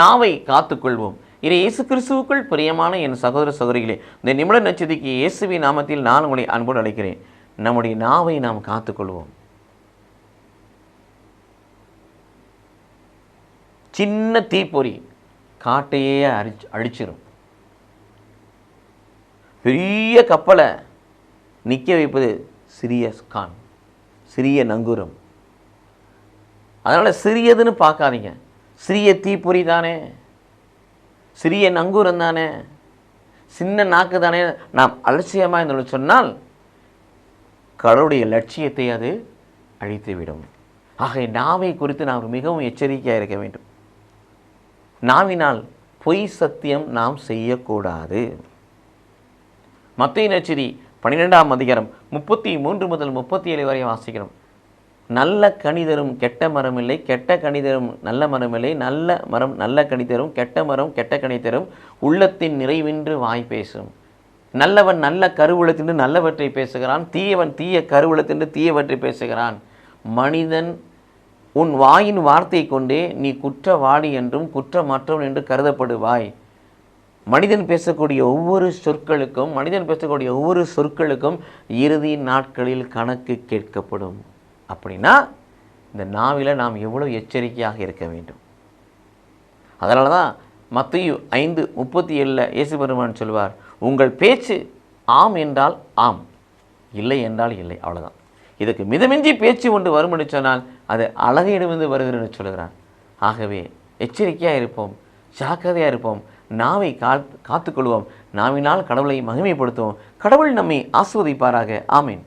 நாவை காத்துக்கொள்வோம். இதை இயேசு கிறிஸ்துவுக்குள் பிரியமான என் சகோதர சகோதரிகளே இந்த நிமிட நச்சதிக்கு இயேசுவி நாமத்தில் நான் உங்களை அன்போடு அழைக்கிறேன். நம்முடைய நாவை நாம் காத்துக்கொள்வோம். சின்ன தீப்பொறி காட்டையே அரிச்சு அழிச்சிடும் பெரிய கப்பலை நிற்க வைப்பது சிறிய ஸ்கான் சிறிய நங்கூரம். அதனால் சிறியதுன்னு பார்க்காதீங்க. சிறிய தீப்பொறி தானே? சிறிய நங்கூரம் தானே? சின்ன நாக்கு தானே? நாம் அலட்சியமாக இருந்தோம்னு சொன்னால் கடவுளுடைய லட்சியத்தை அது அழித்துவிடும். ஆகவே நாவை குறித்து நாம் மிகவும் எச்சரிக்கையாக இருக்க வேண்டும். நாவினால் பொய் சத்தியம் நாம் செய்யக்கூடாது. மத்திய நச்சரி பன்னிரெண்டாம் அதிகாரம் முப்பத்தி மூன்று முதல் முப்பத்தி ஏழு வரை வாசிக்கிறோம். நல்ல கணிதரும் கெட்ட மரம் இல்லை கெட்ட கணிதரும் நல்ல மரம் இல்லை நல்ல மரம் நல்ல கணிதரும் கெட்ட மரம் கெட்ட கணிதரும் உள்ளத்தின் நிறைவின்றி வாய் பேசும். நல்லவன் நல்ல கருவுளத்தின்று நல்லவற்றை பேசுகிறான் தீயவன் தீய கருவுளத்தின்று தீயவற்றை பேசுகிறான். மனிதன் உன் வாயின் வார்த்தை கொண்டே நீ குற்றவாளி என்றும் குற்றமற்றவன் என்று கருதப்படுவாய். மனிதன் பேசக்கூடிய ஒவ்வொரு சொற்களுக்கும் மனிதன் பேசக்கூடிய ஒவ்வொரு சொற்களுக்கும் இறுதி நாட்களில் கணக்கு கேட்கப்படும். அப்படின்னா இந்த நாவில நாம் எவ்வளோ எச்சரிக்கையாக இருக்க வேண்டும்? அதனால தான் மத்திய ஐந்து முப்பத்தி ஏழில் இயேசு பெருமான் சொல்வார் உங்கள் பேச்சு ஆம் என்றால் ஆம் இல்லை என்றால் இல்லை அவ்வளோதான் இதுக்கு மிதமிஞ்சி பேச்சு ஒன்று வரும் சொன்னால் அது அழகையிடமிருந்து வருகிறது என்று சொல்கிறார். ஆகவே எச்சரிக்கையாக இருப்போம் ஜாக்கிரதையாக இருப்போம் நாவை கா காத்துக்கொள்வோம் நாவினால் கடவுளை மகிமைப்படுத்துவோம் கடவுள் நம்மை ஆஸ்வதிப்பாராக ஆமீன்.